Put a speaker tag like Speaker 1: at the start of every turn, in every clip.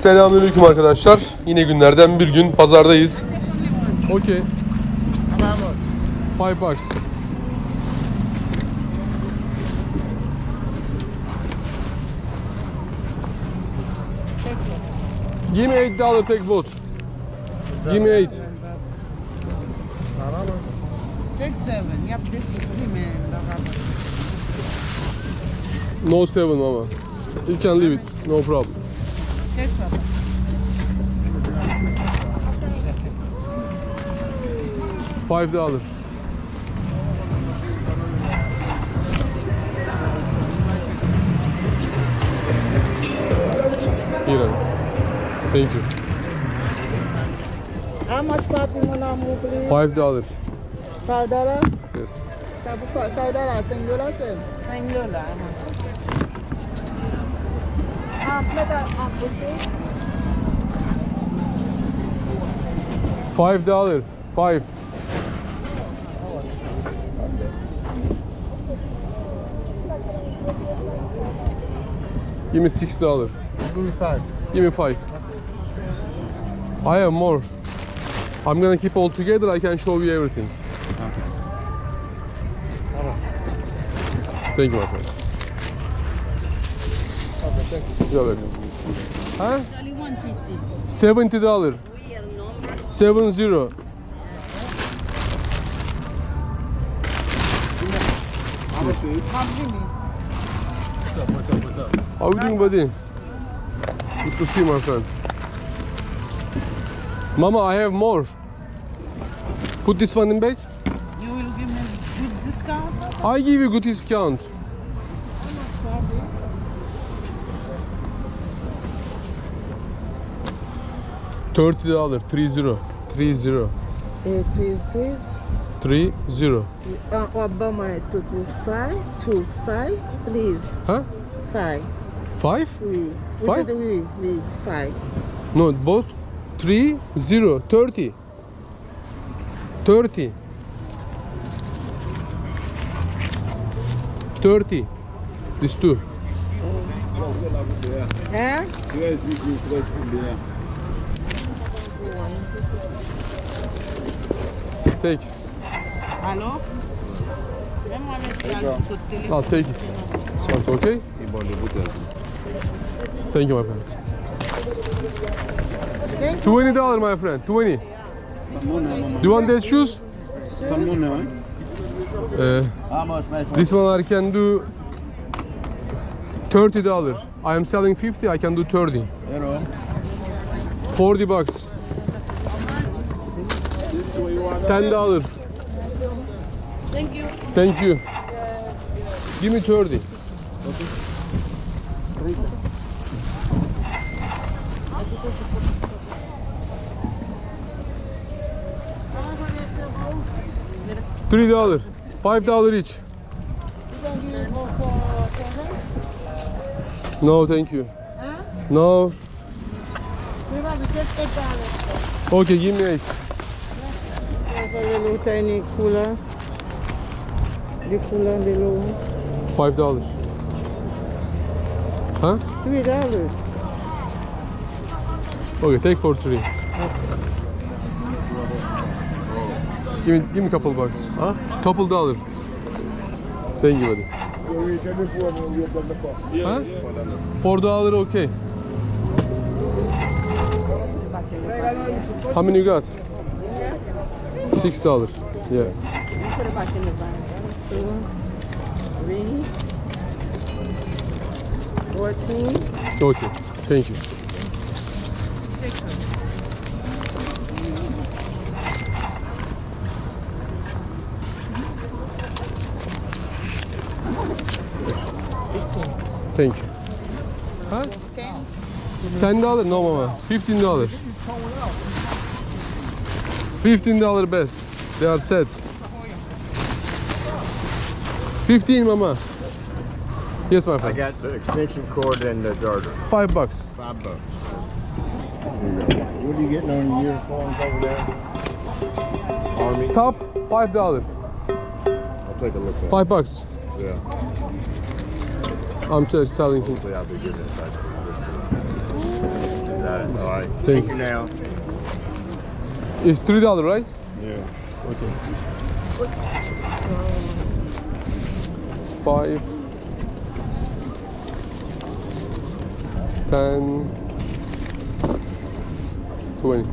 Speaker 1: Selamünaleyküm arkadaşlar. Yine günlerden bir gün pazardayız. Okay. Five bucks. Give me eight dollar take both. Give me eight.
Speaker 2: Take seven.
Speaker 1: No seven mama. You can leave it. No problem.
Speaker 2: Take seven.
Speaker 1: Five dollar. Here. Thank you.
Speaker 2: How much party mon amour, please?
Speaker 1: Five dollar.
Speaker 2: Five dollars?
Speaker 1: Yes.
Speaker 2: Five dollars, cinq dollars, c'est? Cinq dollars. Ah.
Speaker 1: Five dollar. Five. Give me six dollar.
Speaker 3: Give me five.
Speaker 1: Give me five. I have more. I'm gonna keep all together. I can show you everything. Thank you, my friend.
Speaker 3: Okay, thank you.
Speaker 1: You're welcome. Huh?
Speaker 2: Only one pieces.
Speaker 1: Seventy dollar. Seven zero.
Speaker 3: How much is it?
Speaker 2: How
Speaker 1: you doing, buddy? Good to see you, my friend. Mama, I have more. Put this one in back.
Speaker 2: You will give me good discount?
Speaker 1: I give you good discount. Thirty dollar, three zero, three zero,
Speaker 2: It is this.
Speaker 1: three zero.
Speaker 2: Uh, Obama to do five, two, five, please.
Speaker 1: Huh?
Speaker 2: Five.
Speaker 1: Five?
Speaker 2: Oui,
Speaker 1: Five?
Speaker 2: oui, oui, oui, five.
Speaker 1: No, both three zero, thirty. Thirty. Thirty. These two.
Speaker 2: Hein?
Speaker 1: Take.
Speaker 2: Téléphone.
Speaker 1: I'll take it. This one's okay? Thank you, my friend.
Speaker 2: Thank you.
Speaker 1: Twenty dollar, my friend. Twenty. Do you want that shoes? Uh, this one I can do thirty dollar. I am selling fifty. I can do thirty. Forty bucks. Ten dollar.
Speaker 2: Thank you.
Speaker 1: Thank you. Give me thirty. Three dollar. Five dollar each. No, thank you. No. Okay, give me eight.
Speaker 2: Tiny cooler. The cooler.
Speaker 1: Five dollars. Huh?
Speaker 2: Three dollars.
Speaker 1: Okay, take for three. Give me, give me couple bucks.
Speaker 3: Huh?
Speaker 1: Couple dollar. Thank you, buddy. Huh? Four dollar, okay. How many you got? Six dollar. Yeah.
Speaker 2: Put it back in the bag. Two, three, fourteen.
Speaker 1: Okay. Thank you. Thank you. Huh?
Speaker 2: Ten.
Speaker 1: Dollar? No, mama. Fifteen dollar. Fifteen dollar best. They are set. Fifteen, mama. Yes, my
Speaker 3: I
Speaker 1: friend.
Speaker 3: got the extension cord and the darter.
Speaker 1: Five bucks.
Speaker 3: Five bucks. What are you getting on your uniforms over there? Army?
Speaker 1: Top five dollar.
Speaker 3: I'll take a look at it.
Speaker 1: Five bucks.
Speaker 3: Yeah.
Speaker 1: I'm just selling him.
Speaker 3: Hopefully I'll be getting it back to you this year. That All right.
Speaker 1: Thank
Speaker 3: Thank you now.
Speaker 1: It's three dollar, right?
Speaker 3: Yeah.
Speaker 1: Okay. It's five. Ten. Twenty.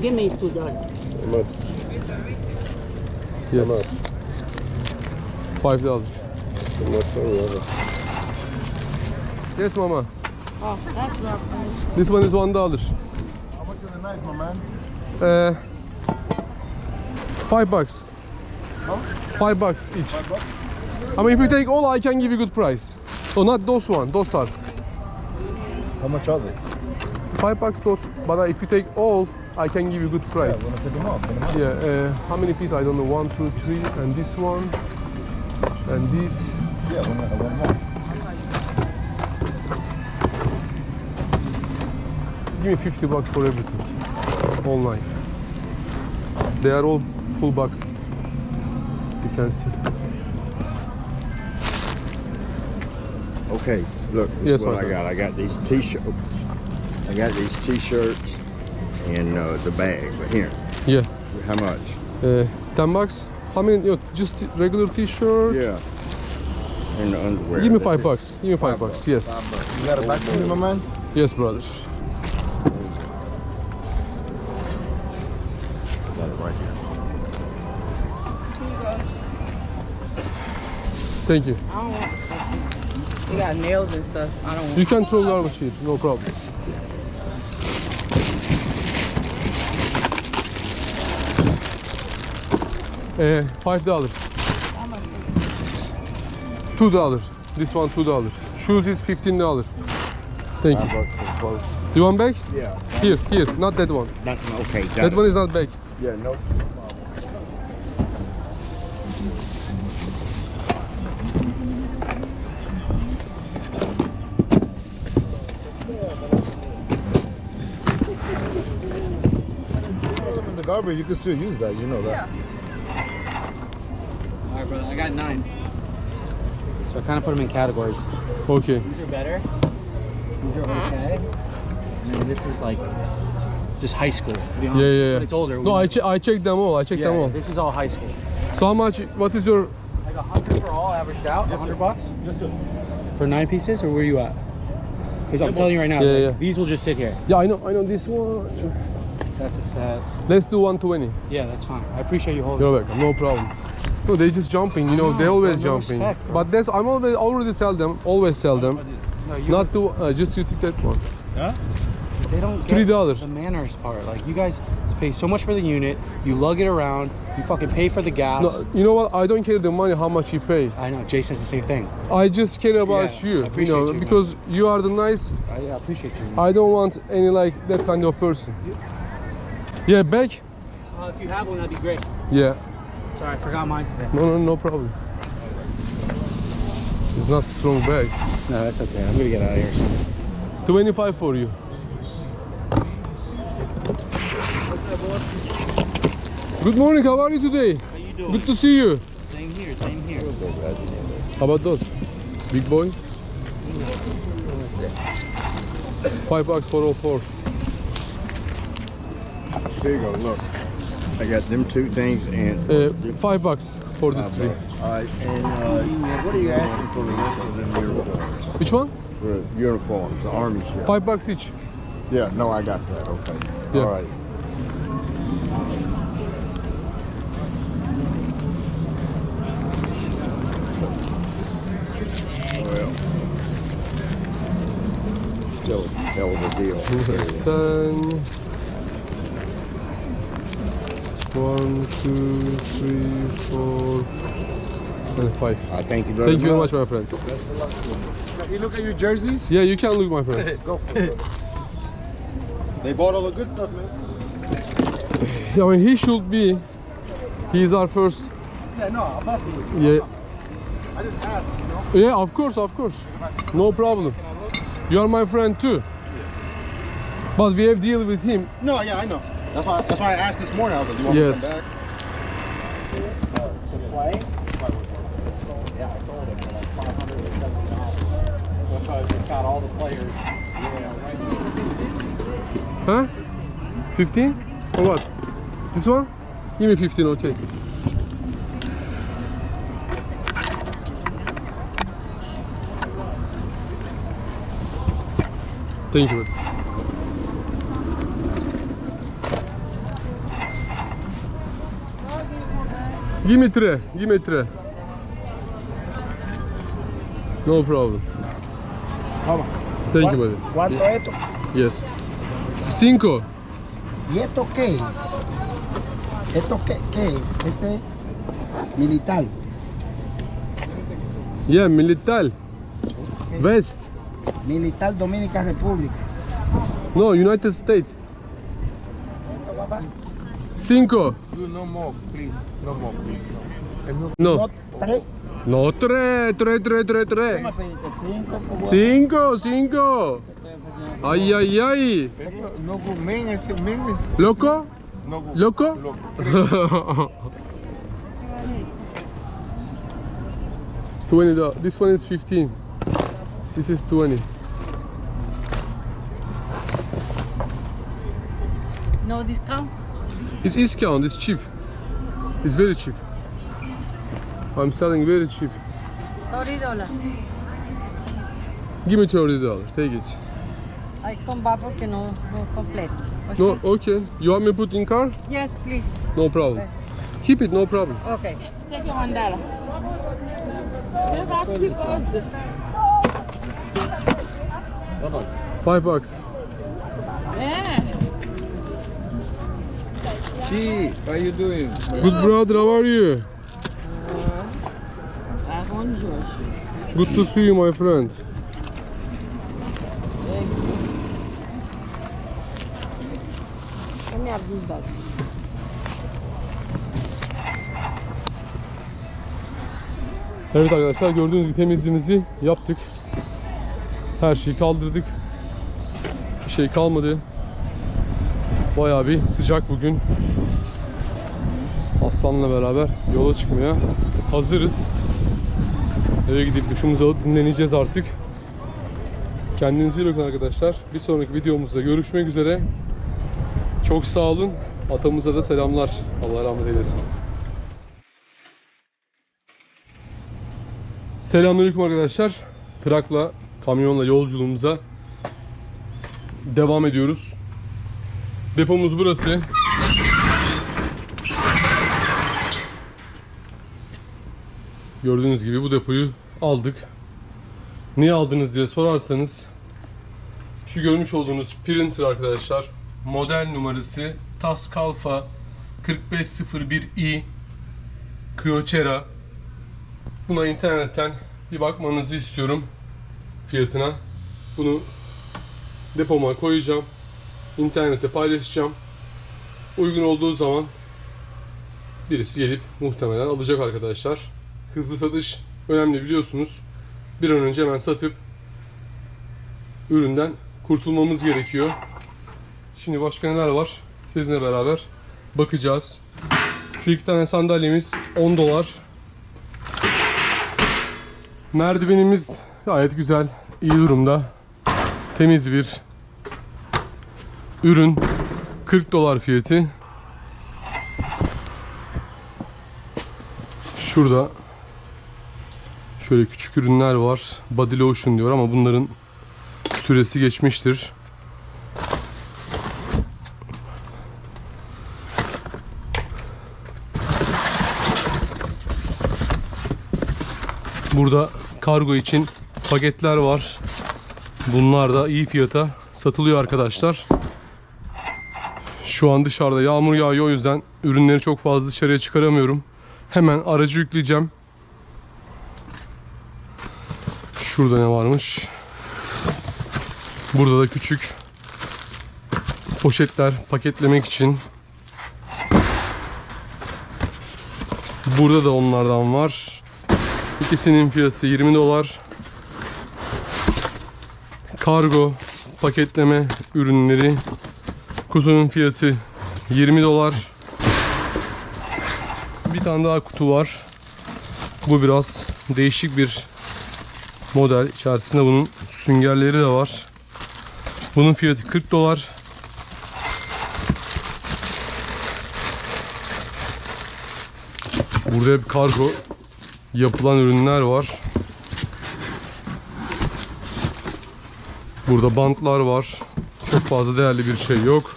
Speaker 2: Give me two dollars.
Speaker 3: How much?
Speaker 1: Yes. Five dollars.
Speaker 3: How much? Sorry,
Speaker 1: Yes, mama.
Speaker 2: Oh, that's not
Speaker 1: This one is one dollar.
Speaker 3: How much is the knife, my man?
Speaker 1: Uh, five bucks. Five bucks each.
Speaker 3: Five bucks?
Speaker 1: I mean, if you take all, I can give you good price. So not those one, those are
Speaker 3: How much are they?
Speaker 1: five bucks those. But if you take all, I can give you good price.
Speaker 3: them off.
Speaker 1: Yeah. Uh, how many pieces? I don't know. One, two, three, and this one, and this.
Speaker 3: Yeah, one, one more.
Speaker 1: Give me 50 bucks for everything. All nine. They are all full boxes. You can see.
Speaker 3: Okay, look,
Speaker 1: Yes,
Speaker 3: what I got. I got these t-shirts. I got these t-shirts and uh, the bag. But here,
Speaker 1: Yeah.
Speaker 3: how much?
Speaker 1: Uh, 10 bucks. How many? You know, just regular t-shirt.
Speaker 3: Yeah. And underwear.
Speaker 1: Give me five
Speaker 3: it.
Speaker 1: bucks. Give me five, bucks. Yes.
Speaker 3: Five bucks. You got a back for me, my man?
Speaker 1: Yes, brother.
Speaker 3: Got it right here.
Speaker 1: Thank you.
Speaker 2: I don't want. You got nails and stuff. I don't want.
Speaker 1: You can throw garbage here. No problem. Uh, five dollars. Two dollars. This one two dollars. Shoes is fifteen dollars. Thank you.
Speaker 3: clothes.
Speaker 1: You want back?
Speaker 3: Yeah.
Speaker 1: Here, here. Not that one.
Speaker 3: That, okay, got
Speaker 1: That
Speaker 3: it.
Speaker 1: one is not back.
Speaker 3: Yeah, no. In the garbage, you can still use that. You know that.
Speaker 4: All right, brother. I got nine. So I kind of put them in categories.
Speaker 1: Okay.
Speaker 4: These are better. These are uh-huh. okay. And then this is like just high school. To be.
Speaker 1: Yeah, yeah, yeah.
Speaker 4: It's older.
Speaker 1: No, I, che- I checked them all. I checked
Speaker 4: yeah,
Speaker 1: them all.
Speaker 4: This is all high school.
Speaker 1: So how much? What is your?
Speaker 4: Like a hundred for all, averaged out. A hundred bucks. Just for nine pieces, or where you at? Because I'm telling you right now,
Speaker 1: Yeah,
Speaker 4: like,
Speaker 1: yeah.
Speaker 4: these will just sit here.
Speaker 1: Yeah, I know. I know this one.
Speaker 4: That's a set.
Speaker 1: Let's do 120.
Speaker 4: Yeah, that's fine. I appreciate you holding.
Speaker 1: You're welcome. No problem. No, they just jumping. You know, they
Speaker 4: No,
Speaker 1: always
Speaker 4: no
Speaker 1: jumping.
Speaker 4: respect,
Speaker 1: but that's I'm always already tell them. Always tell them
Speaker 4: No,
Speaker 1: not to uh, just you to that one.
Speaker 4: They don't get
Speaker 1: Three dollars.
Speaker 4: the manners part. Like you guys pay so much for the unit, you lug it around, you fucking pay for the gas.
Speaker 1: No, you know what? I don't care the money how much you pay.
Speaker 4: I know Jay says the same thing.
Speaker 1: I just care about
Speaker 4: Yeah,
Speaker 1: you.
Speaker 4: I
Speaker 1: You know,
Speaker 4: you, man.
Speaker 1: because you are the nice.
Speaker 4: I I appreciate you.
Speaker 1: I don't want any like that kind of person. Yeah, back.
Speaker 4: Uh, if you have one, that'd be great.
Speaker 1: Yeah.
Speaker 4: Sorry, I forgot mine today.
Speaker 1: No, no, no problem. It's not strong bag.
Speaker 4: No, that's okay. I'm gonna get out of here soon.
Speaker 1: 25 for you. Good morning, how are you today?
Speaker 4: How you doing?
Speaker 1: Good to see you.
Speaker 4: Same here, same here.
Speaker 1: How about those? Big boy? Five bucks for all four.
Speaker 3: Here you go. Look, I got them two things and.
Speaker 1: Uh, five bucks for this three.
Speaker 3: All right, and uh, what are you asking for the rest of them uniforms?
Speaker 1: Which one?
Speaker 3: For uniforms, the army shit.
Speaker 1: Five bucks each.
Speaker 3: Yeah, no, I got that. Okay.
Speaker 1: Yeah.
Speaker 3: All right. Well, still a hell of a deal.
Speaker 1: Ten. One, two, three, four, and five.
Speaker 3: I thank you very
Speaker 1: Thank you very
Speaker 3: much.
Speaker 1: much, my friend.
Speaker 3: Can You look at your jerseys.
Speaker 1: Yeah, you can look, my friend.
Speaker 3: Go for it. they bought all the good stuff, man.
Speaker 1: I mean, he should be. He's our first.
Speaker 3: Yeah, no, I'm happy with.
Speaker 1: Yeah.
Speaker 3: I didn't ask, you know.
Speaker 1: Yeah, of course, of course. No problem. You are my friend too. But we have deal with him.
Speaker 3: No, yeah, I know. That's why. That's why I asked this morning. I was like, you want
Speaker 1: Yes.
Speaker 3: me to come back?
Speaker 4: out all the players.
Speaker 1: Huh? 15? Or what? This one? Give me 15, okay. Thank you. Give me three. Give me three. No problem.
Speaker 5: Toma.
Speaker 1: Thank you, buddy.
Speaker 5: ¿Cuánto es esto?
Speaker 1: Yes. Cinco.
Speaker 5: ¿Y esto qué es? ¿Esto qué, qué es? Esto es militar.
Speaker 1: Yeah, militar. West.
Speaker 5: Militar Dominica República.
Speaker 1: No, United States.
Speaker 5: ¿Esto,
Speaker 3: No more, please. No more, please.
Speaker 1: No.
Speaker 5: No, tres.
Speaker 1: No, tres, tres, tres, tres,
Speaker 5: ¿Tú
Speaker 1: tres.
Speaker 5: cinco?
Speaker 1: Cinco. Ay, ay, ay.
Speaker 3: No go, men, ese men.
Speaker 1: Loco?
Speaker 3: No go.
Speaker 1: Loco? Twenty. do- This one is fifteen. This is twenty.
Speaker 2: No discount?
Speaker 1: It's discount. It's cheap. It's very cheap. I'm selling very cheap.
Speaker 2: Thirty dollar.
Speaker 1: Give me thirty dollars. Take it.
Speaker 2: Ay, con va porque no, no completo.
Speaker 1: No, okay. You want me to put in car?
Speaker 2: Yes, please.
Speaker 1: No problem. Keep it, no problem.
Speaker 2: Okay.
Speaker 1: Take your one Five bucks.
Speaker 6: Gee, how you doing?
Speaker 1: Good brother, how are you? Good to see you, my friend.
Speaker 2: Let me have this bag.
Speaker 1: Evet arkadaşlar gördüğünüz gibi temizliğimizi yaptık. Her şeyi kaldırdık. Bir şey kalmadı. Bayağı bir sıcak bugün. Aslan'la beraber yola çıkmaya hazırız. Eve gidip duşumuzu alıp dinleneceğiz artık. Kendinize iyi bakın arkadaşlar. Bir sonraki videomuzda görüşmek üzere. Çok sağ olun. Atamıza da selamlar. Allah rahmet eylesin. Selamünaleyküm arkadaşlar. Trakla, kamyonla yolculuğumuza devam ediyoruz. Depomuz burası. Gördüğünüz gibi bu depoyu aldık. Niye aldınız diye sorarsanız şu görmüş olduğunuz printer arkadaşlar model numarası Tascalfa 4501i Kyocera Buna internetten bir bakmanızı istiyorum fiyatına. Bunu depoma koyacağım. İnternete paylaşacağım. Uygun olduğu zaman birisi gelip muhtemelen alacak arkadaşlar. Hızlı satış önemli biliyorsunuz. Bir an önce hemen satıp üründen kurtulmamız gerekiyor. Şimdi başka neler var? Sizinle beraber bakacağız. Şu iki tane sandalyemiz 10 dolar. Merdivenimiz gayet güzel, iyi durumda. Temiz bir ürün. 40 dolar fiyatı. Şurada şöyle küçük ürünler var. Body lotion diyor ama bunların süresi geçmiştir. Burada kargo için paketler var. Bunlar da iyi fiyata satılıyor arkadaşlar. Şu an dışarıda yağmur yağıyor o yüzden ürünleri çok fazla dışarıya çıkaramıyorum. Hemen aracı yükleyeceğim. Şurada ne varmış? Burada da küçük poşetler paketlemek için. Burada da onlardan var. İkisinin fiyatı 20 dolar. Kargo paketleme ürünleri kutunun fiyatı 20 dolar. Bir tane daha kutu var. Bu biraz değişik bir model. İçerisinde bunun süngerleri de var. Bunun fiyatı 40 dolar. Burada hep kargo yapılan ürünler var. Burada bantlar var. Çok fazla değerli bir şey yok.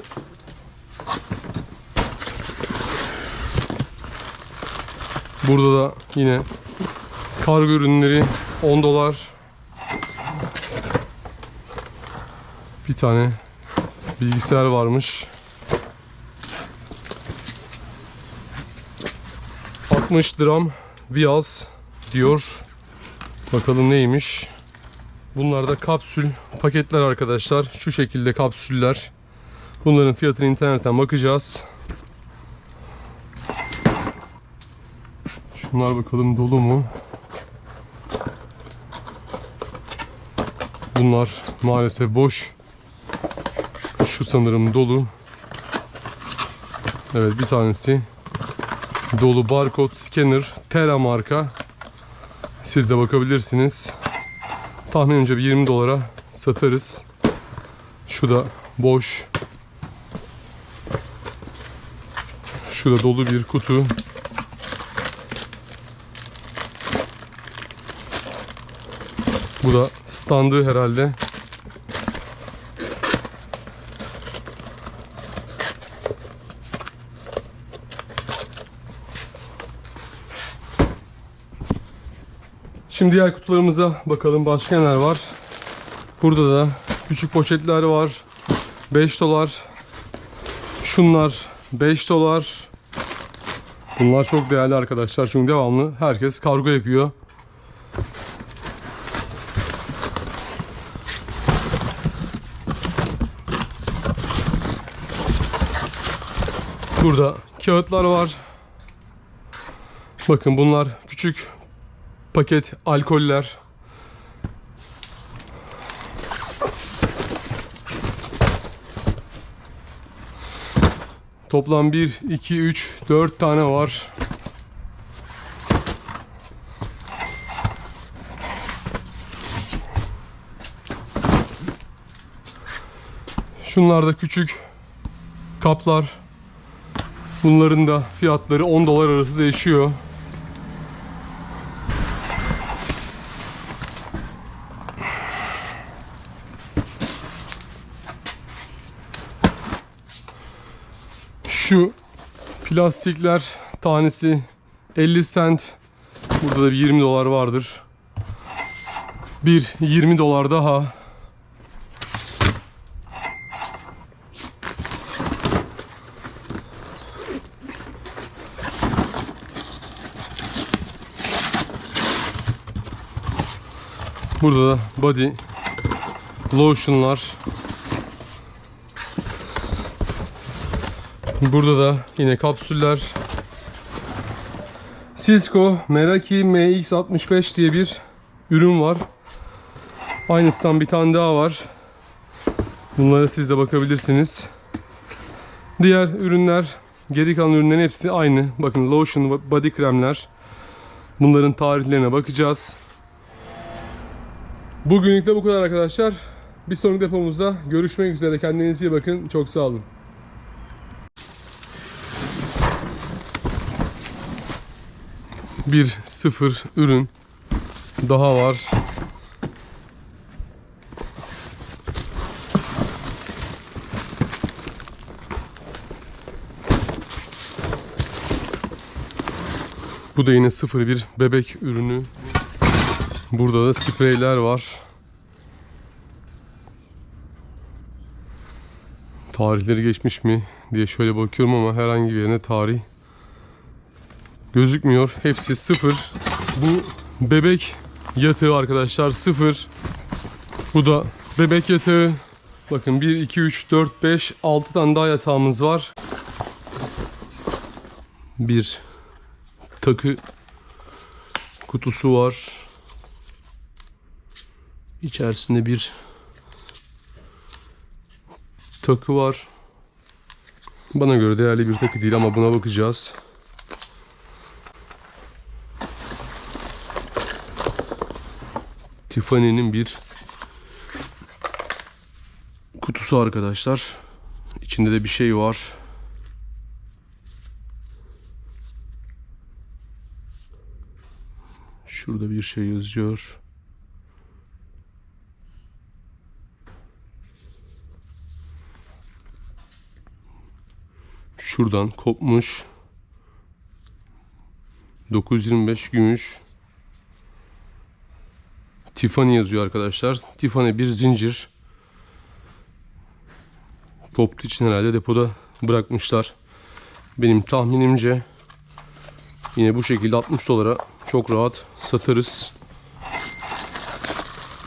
Speaker 1: Burada da yine kargo ürünleri 10 dolar. Bir tane bilgisayar varmış. 60 gram Vials diyor. Bakalım neymiş. Bunlar da kapsül paketler arkadaşlar. Şu şekilde kapsüller. Bunların fiyatını internetten bakacağız. Şunlar bakalım dolu mu? Bunlar maalesef boş. Şu sanırım dolu. Evet bir tanesi dolu barkod scanner Tera marka. Siz de bakabilirsiniz. Tahminimce bir 20 dolara satarız. Şu da boş. Şu da dolu bir kutu. Bu da standı herhalde. Şimdi diğer kutularımıza bakalım başka neler var. Burada da küçük poşetler var. 5 dolar. Şunlar 5 dolar. Bunlar çok değerli arkadaşlar çünkü devamlı herkes kargo yapıyor. Burada kağıtlar var. Bakın bunlar küçük paket alkoller. Toplam 1, 2, 3, 4 tane var. Şunlar da küçük kaplar. Bunların da fiyatları 10 dolar arası değişiyor. Şu plastikler tanesi 50 cent. Burada da bir 20 dolar vardır. Bir 20 dolar daha. Burada da body lotionlar. Burada da yine kapsüller. Cisco Meraki MX65 diye bir ürün var. Aynısından bir tane daha var. Bunlara siz de bakabilirsiniz. Diğer ürünler, geri kalan ürünlerin hepsi aynı. Bakın lotion, body kremler. Bunların tarihlerine bakacağız. Bugünlük de bu kadar arkadaşlar. Bir sonraki depomuzda görüşmek üzere. Kendinize iyi bakın. Çok sağ olun. Bir sıfır ürün daha var. Bu da yine sıfır bir bebek ürünü. Burada da spreyler var. Tarihleri geçmiş mi diye şöyle bakıyorum ama herhangi bir yerine tarih gözükmüyor. Hepsi sıfır. Bu bebek yatağı arkadaşlar sıfır. Bu da bebek yatağı. Bakın 1, 2, 3, 4, 5, 6 tane daha yatağımız var. Bir takı kutusu var. İçerisinde bir takı var. Bana göre değerli bir takı değil ama buna bakacağız. Tiffany'nin bir kutusu arkadaşlar. İçinde de bir şey var. Şurada bir şey yazıyor. Şuradan kopmuş. 925 gümüş. Tiffany yazıyor arkadaşlar. Tiffany bir zincir. Koptuğu için herhalde depoda bırakmışlar. Benim tahminimce yine bu şekilde 60 dolara çok rahat satarız.